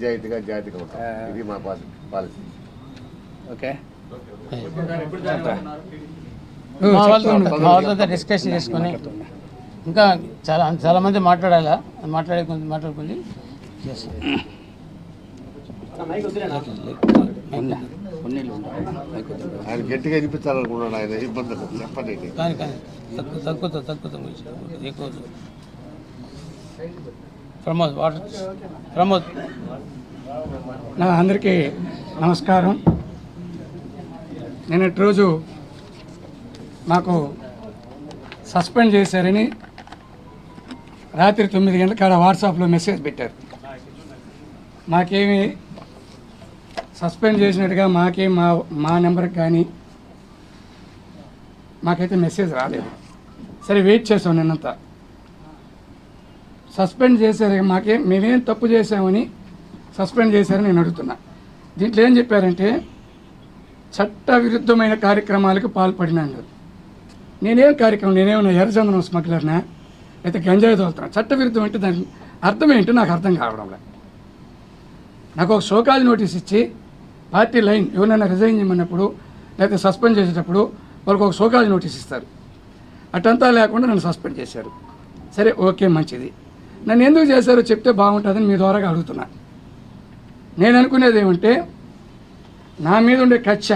నిజాయితీగా జాతిగా ఉంటాం. ఇది మా పాలసీ. ఓకే. మా వాళ్ళతో మా వాళ్ళతో డిస్కషన్ చేసుకొని ఇంకా చాలా చాలా మంది మాట్లాడాలా? మాట్లాడే కొంచెం మాట్లాడుకుంది చేస్తాం. ఆయన గట్టిగా వినిపించాలనుకున్నాడు ఆయన. ఇబ్బంది లేదు. చెప్పండి. కానీ కానీ తక్కువ తక్కువ తక్కువ ఎక్కువ ప్రమోద్ వాటర్ ప్రమోద్. నా అందరికీ నమస్కారం. నిన్నటి రోజు మాకు సస్పెండ్ చేశారని రాత్రి తొమ్మిది గంటల కాడ వాట్సాప్లో మెసేజ్ పెట్టారు. మాకేమి సస్పెండ్ చేసినట్టుగా మాకేం మా మా నెంబర్కి కానీ మాకైతే మెసేజ్ రాలేదు. సరే వెయిట్ చేసాం నిన్నంతా. సస్పెండ్ చేశారు. మాకే మేమేం తప్పు చేశామని సస్పెండ్ చేశారని నేను అడుగుతున్నా. దీంట్లో ఏం చెప్పారంటే చట్ట విరుద్ధమైన కార్యక్రమాలకు పాల్పడినాను నేనేం. కార్యక్రమం నేనేమన్నా ఎర్రచందనం స్మగ్లర్నా? అయితే గంజాయి తోలుతున్నా? చట్ట విరుద్ధం అంటే దాని అర్థం ఏంటో నాకు అర్థం కావడం నాకు ఒక షోకాజ్ నోటీస్ ఇచ్చి పార్టీ లైన్ ఎవరైనా రిజైన్ చేయమన్నప్పుడు లేకపోతే సస్పెండ్ చేసేటప్పుడు వాళ్ళకు ఒక షోకాజ్ నోటీస్ ఇస్తారు. అటంతా లేకుండా నన్ను సస్పెండ్ చేశారు. సరే ఓకే మంచిది. నన్ను ఎందుకు చేశారో చెప్తే బాగుంటుందని మీ ద్వారా అడుగుతున్నా. నేను అనుకునేది ఏమంటే నా మీద ఉండే కక్ష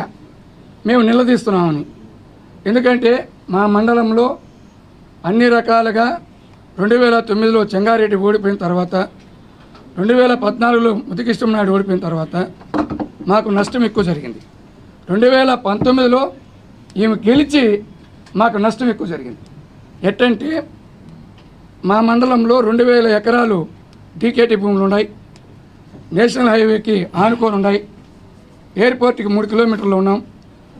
మేము నిలదీస్తున్నామని. ఎందుకంటే మా మండలంలో అన్ని రకాలుగా రెండు వేల తొమ్మిదిలో చెంగారెడ్డి ఓడిపోయిన తర్వాత రెండు వేల పద్నాలుగులో ముతికిష్టం నాయుడు ఓడిపోయిన తర్వాత మాకు నష్టం ఎక్కువ జరిగింది. రెండు వేల పంతొమ్మిదిలో ఈమె గెలిచి మాకు నష్టం ఎక్కువ జరిగింది. ఎట్టంటే మా మండలంలో రెండు వేల ఎకరాలు డీకేటీ భూములు ఉన్నాయి. నేషనల్ హైవేకి ఆనుకొని ఉన్నాయి. ఎయిర్పోర్ట్కి మూడు కిలోమీటర్లు ఉన్నాం.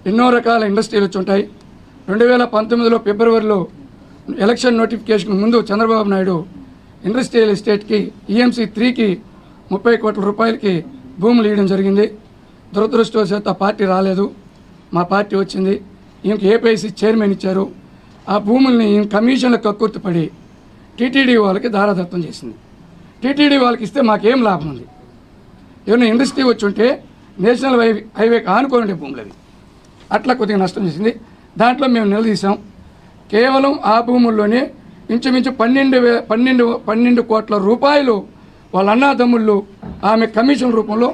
ఎన్నో రకాల ఇండస్ట్రీలు వచ్చి ఉంటాయి. రెండు వేల పంతొమ్మిదిలో ఫిబ్రవరిలో ఎలక్షన్ నోటిఫికేషన్ ముందు చంద్రబాబు నాయుడు ఇండస్ట్రియల్ ఎస్టేట్కి ఈఎంసీ త్రీకి ముప్పై కోట్ల రూపాయలకి భూములు ఇవ్వడం జరిగింది. దురదృష్టవశాత్తు ఆ పార్టీ రాలేదు. మా పార్టీ వచ్చింది. ఈయనకి ఏపీఐసి చైర్మన్ ఇచ్చారు. ఆ భూముల్ని ఈయన కమిషన్లకు కక్కుర్తిపడి టీటీడీ వాళ్ళకి దారాదత్తం చేసింది. టీటీడీ వాళ్ళకి ఇస్తే మాకేం లాభం ఉంది? ఏమైనా ఇండస్ట్రీ వచ్చి ఉంటే నేషనల్ హైవే హైవేకి ఆనుకొని ఉండే భూములు అవి అట్లా కొద్దిగా నష్టం చేసింది. దాంట్లో మేము నిలదీసాం కేవలం ఆ భూముల్లోనే ఇంచుమించు పన్నెండు వే పన్నెండు పన్నెండు కోట్ల రూపాయలు వాళ్ళ అన్నాదమ్ముళ్ళు ఆమె కమిషన్ రూపంలో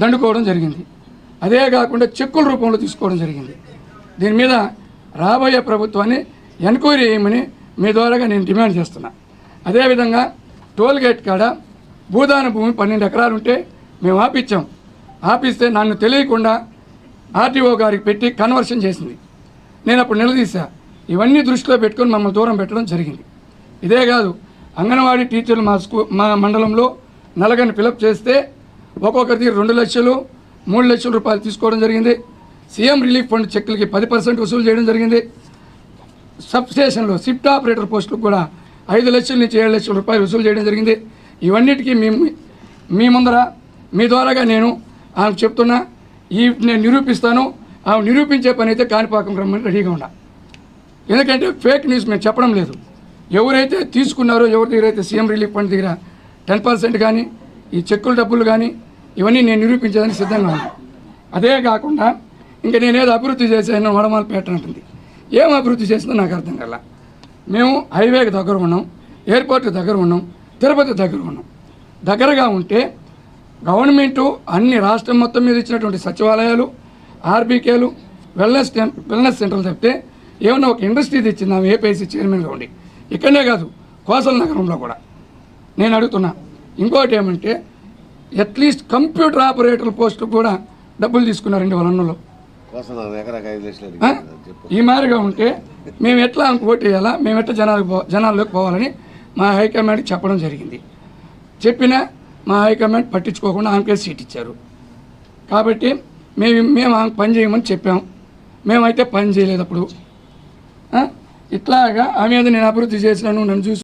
దండుకోవడం జరిగింది. అదే కాకుండా చెక్కుల రూపంలో తీసుకోవడం జరిగింది. దీని మీద రాబోయే ప్రభుత్వాన్ని ఎంక్వైరీ చేయమని మీ ద్వారాగా నేను డిమాండ్ చేస్తున్నా. అదేవిధంగా టోల్గేట్ కాడ భూదాన భూమి పన్నెండు ఎకరాలు ఉంటే మేము ఆపిచ్చాం. ఆపిస్తే నన్ను తెలియకుండా ఆర్టీఓ గారికి పెట్టి కన్వర్షన్ చేసింది. నేను అప్పుడు నిలదీశా. ఇవన్నీ దృష్టిలో పెట్టుకొని మమ్మల్ని దూరం పెట్టడం జరిగింది. ఇదే కాదు అంగన్వాడీ టీచర్లు మా స్కూ మా మండలంలో నలగని ఫిలప్ చేస్తే ఒక్కొక్కరికి రెండు లక్షలు మూడు లక్షల రూపాయలు తీసుకోవడం జరిగింది. సీఎం రిలీఫ్ ఫండ్ చెక్కులకి పది పర్సెంట్ వసూలు చేయడం జరిగింది. సబ్ స్టేషన్లో షిఫ్ట్ ఆపరేటర్ పోస్టులకు కూడా ఐదు లక్షల నుంచి ఏడు లక్షల రూపాయలు వసూలు చేయడం జరిగింది. ఇవన్నిటికీ మీ మీ ముందర మీ ద్వారాగా నేను ఆమె చెప్తున్నా ఈ నేను నిరూపిస్తాను. ఆమె నిరూపించే పని అయితే కాణిపాకం రమ్మని రెడీగా ఉన్నా ఎందుకంటే ఫేక్ న్యూస్ మేము చెప్పడం లేదు. ఎవరైతే తీసుకున్నారో ఎవరి దగ్గర అయితే సీఎం రిలీఫ్ ఫండ్ దగ్గర టెన్ పర్సెంట్ కానీ ఈ చెక్కుల డబ్బులు కానీ ఇవన్నీ నేను నిరూపించేదానికి సిద్ధంగా ఉన్నాను అదే కాకుండా ఇంకా నేనేదో అభివృద్ధి చేశాను వడమాల పెట్టనంటుంది ఏం అభివృద్ధి చేసిందో నాకు అర్థం కల. మేము హైవేకి దగ్గర ఉన్నాం ఎయిర్పోర్ట్ దగ్గర ఉన్నాం తిరుపతి దగ్గర ఉన్నాం. దగ్గరగా ఉంటే గవర్నమెంటు అన్ని రాష్ట్రం మొత్తం మీద ఇచ్చినటువంటి సచివాలయాలు ఆర్బీకేలు వెల్నెస్ వెల్నెస్ సెంటర్లు తప్పితే ఏమన్నా ఒక ఇండస్ట్రీ తెచ్చింది? ఆమె ఏపీఐసీ చైర్మన్గా ఉండి. ఇక్కడనే కాదు కోసల నగరంలో కూడా. నేను అడుగుతున్నా ఇంకోటి ఏమంటే అట్లీస్ట్ కంప్యూటర్ ఆపరేటర్ పోస్టు కూడా డబ్బులు తీసుకున్నారండి వాళ్ళ అన్నలో. ఈ మాదిరిగా ఉంటే మేము ఎట్లా ఆమెకు ఓటు వేయాలా? మేము ఎట్లా జనాలకు పో జనాల్లోకి పోవాలని మా హైకమాండ్కి చెప్పడం జరిగింది. చెప్పినా మా హైకమాండ్ పట్టించుకోకుండా ఆమెకే సీట్ ఇచ్చారు. కాబట్టి మేము మేము ఆమె పని చేయమని చెప్పాం. మేమైతే పని చేయలేదు అప్పుడు. ఇట్లాగా ఆమె మీద నేను అభివృద్ధి చేసినాను నన్ను చూసి